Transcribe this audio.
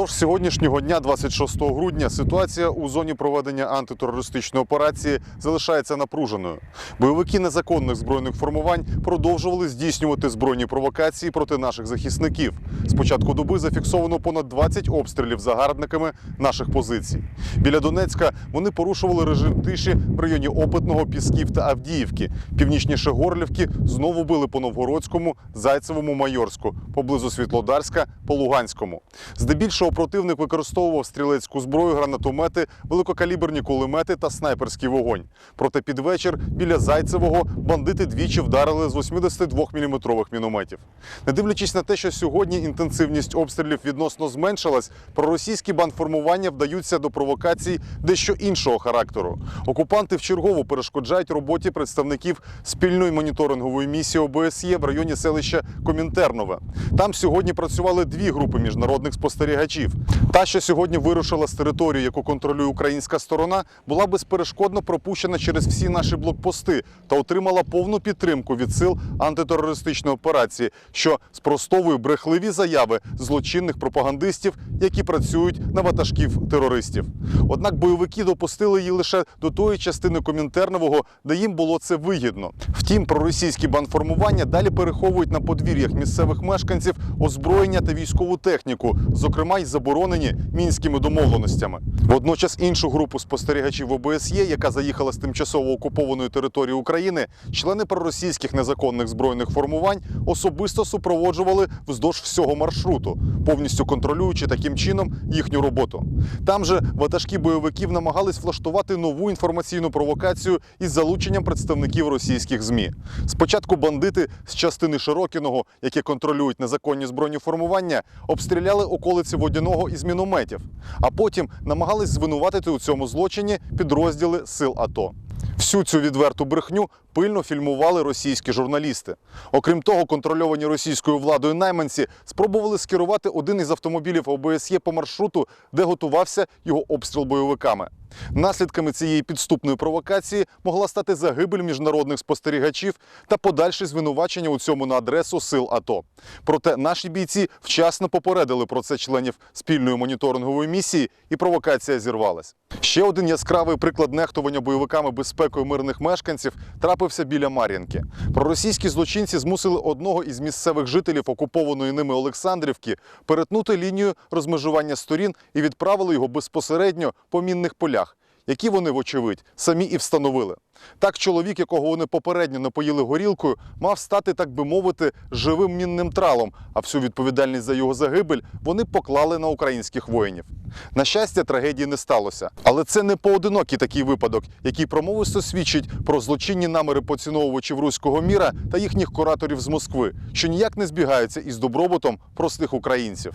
Впродовж сьогоднішнього дня, 26 грудня, ситуація у зоні проведення антитерористичної операції залишається напруженою. Бойовики незаконних збройних формувань продовжували здійснювати збройні провокації проти наших захисників. З початку доби зафіксовано понад 20 обстрілів загарбниками наших позицій. Біля Донецька вони порушували режим тиші в районі Опитного, Пісків та Авдіївки. Північніше Горлівки знову били по Новгородському, Зайцевому, Майорську, поблизу Світлодарська, по Луганському. Здебільшого противник використовував стрілецьку зброю, гранатомети, великокаліберні кулемети та снайперський вогонь. Проте під вечір біля Зайцевого бандити двічі вдарили з 82-мм мінометів. Не дивлячись на те, що сьогодні інтенсивність обстрілів відносно зменшилась, проросійські бандформування вдаються до провокацій дещо іншого характеру. Окупанти вчергово перешкоджають роботі представників спільної моніторингової місії ОБСЄ в районі селища Комінтернове. Там сьогодні працювали дві групи міжнародних спостерігачів. Та, що сьогодні вирушила з території, яку контролює українська сторона, була безперешкодно пропущена через всі наші блокпости та отримала повну підтримку від сил антитерористичної операції, що спростовує брехливі заяви злочинних пропагандистів, які працюють на ватажків терористів. Однак бойовики допустили її лише до тої частини Комінтернового, де їм було це вигідно. Втім, проросійські бандформування далі переховують на подвір'ях місцевих мешканців озброєння та військову техніку, зокрема й заборонені мінськими домовленостями. Водночас іншу групу спостерігачів ОБСЄ, яка заїхала з тимчасово окупованої території України, члени проросійських незаконних збройних формувань особисто супроводжували вздовж всього маршруту, повністю контролюючи таким чином їхню роботу. Там же ватажки бойовиків намагались влаштувати нову інформаційну провокацію із залученням представників російських ЗМІ. Спочатку бандити з частини Широкіного, які контролюють незаконні збройні формування, обстріляли околиці водяного із мінометів, а потім намагались звинуватити у цьому злочині підрозділи сил АТО. Всю цю відверту брехню пильно фільмували російські журналісти. Окрім того, контрольовані російською владою найманці спробували скерувати один із автомобілів ОБСЄ по маршруту, де готувався його обстріл бойовиками. Наслідками цієї підступної провокації могла стати загибель міжнародних спостерігачів та подальші звинувачення у цьому на адресу сил АТО. Проте наші бійці вчасно попередили про це членів спільної моніторингової місії, і провокація зірвалась. Ще один яскравий приклад нехтування бойовиками безпекою мирних мешканців трапився біля Мар'їнки. Проросійські злочинці змусили одного із місцевих жителів окупованої ними Олександрівки перетнути лінію розмежування сторін і відправили його безпосередньо по мінних полях, які вони, вочевидь, самі і встановили. Так, чоловік, якого вони попередньо напоїли горілкою, мав стати, так би мовити, живим мінним тралом, а всю відповідальність за його загибель вони поклали на українських воїнів. На щастя, трагедії не сталося. Але це не поодинокий такий випадок, який промовисто свідчить про злочинні наміри поціновувачів руського міра та їхніх кураторів з Москви, що ніяк не збігаються із добробутом простих українців.